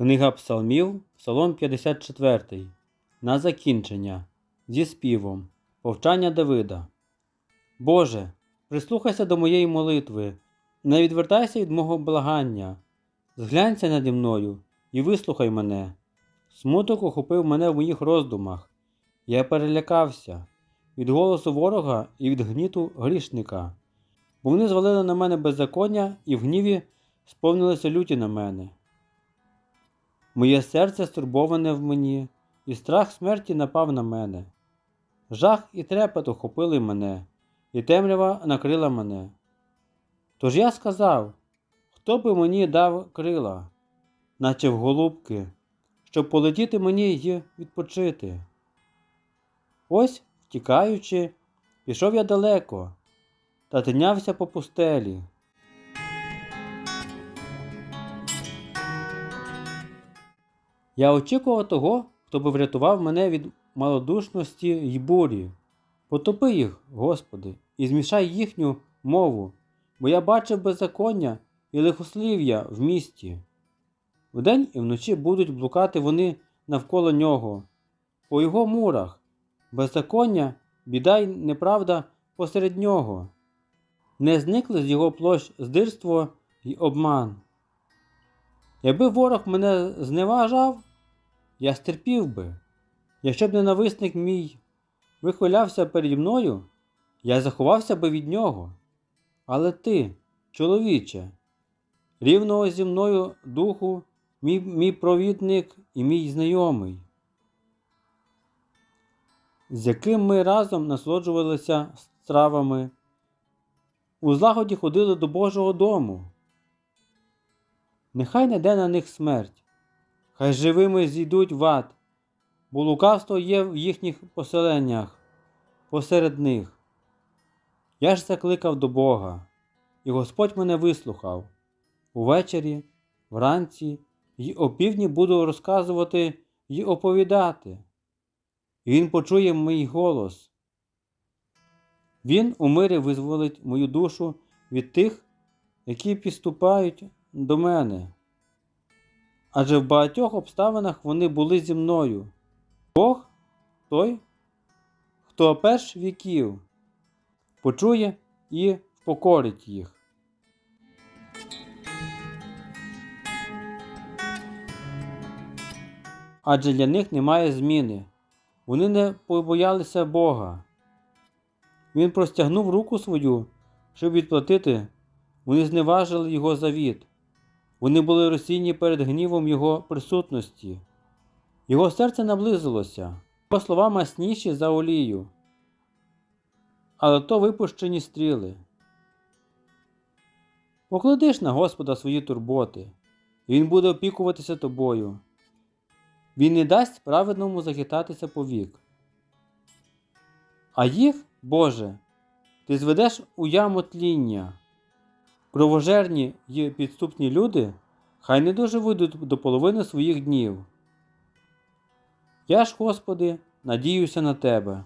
Книга Псалмів, Псалом 54. На закінчення. Зі співом. Повчання Давида. Боже, прислухайся до моєї молитви, не відвертайся від мого благання. Зглянься наді мною і вислухай мене. Смуток охопив мене в моїх роздумах. Я перелякався від голосу ворога і від гніту грішника, бо вони звалили на мене беззаконня і в гніві сповнилися люті на мене. Моє серце стурбоване в мені, і страх смерті напав на мене. Жах і трепет охопили мене, і темрява накрила мене. Тож я сказав, хто би мені дав крила, наче в голубки, щоб полетіти мені й відпочити. Ось, втікаючи, пішов я далеко та тинявся по пустелі. Я очікував того, хто би врятував мене від малодушності й бурі. Потопи їх, Господи, і змішай їхню мову, бо я бачив беззаконня і лихослів'я в місті. Вдень і вночі будуть блукати вони навколо нього, по його мурах, беззаконня, біда й неправда посеред нього. Не зникли з його площ здирство й обман. Якби ворог мене зневажав, я стерпів би. Якщо б ненависник мій вихвалявся переді мною, я заховався би від нього. Але ти, чоловіче, рівного зі мною духу, мій, мій провідник і мій знайомий, з яким ми разом насолоджувалися стравами, у злагоді ходили до Божого дому. Нехай не йде на них смерть, хай живими зійдуть в ад, бо лукавство є в їхніх поселеннях посеред них. Я ж закликав до Бога, і Господь мене вислухав. Увечері, вранці й опівдні буду розказувати й оповідати. Він почує мій голос. Він у мирі визволить мою душу від тих, які підступають до мене. Адже в багатьох обставинах вони були зі мною. Бог той, хто перш віків, почує і впокорить їх. Адже для них немає зміни. Вони не побоялися Бога. Він простягнув руку свою, щоб відплатити, вони зневажили його завіт. Вони були розсійні перед гнівом Його присутності. Його серце наблизилося, його слова масніші за олію. Але то випущені стріли. Покладиш на Господа свої турботи, і Він буде опікуватися тобою. Він не дасть праведному захитатися повік. А їх, Боже, ти зведеш у яму тління. Кровожерні й підступні люди хай не доживуть до половини своїх днів. Я ж, Господи, надіюся на Тебе.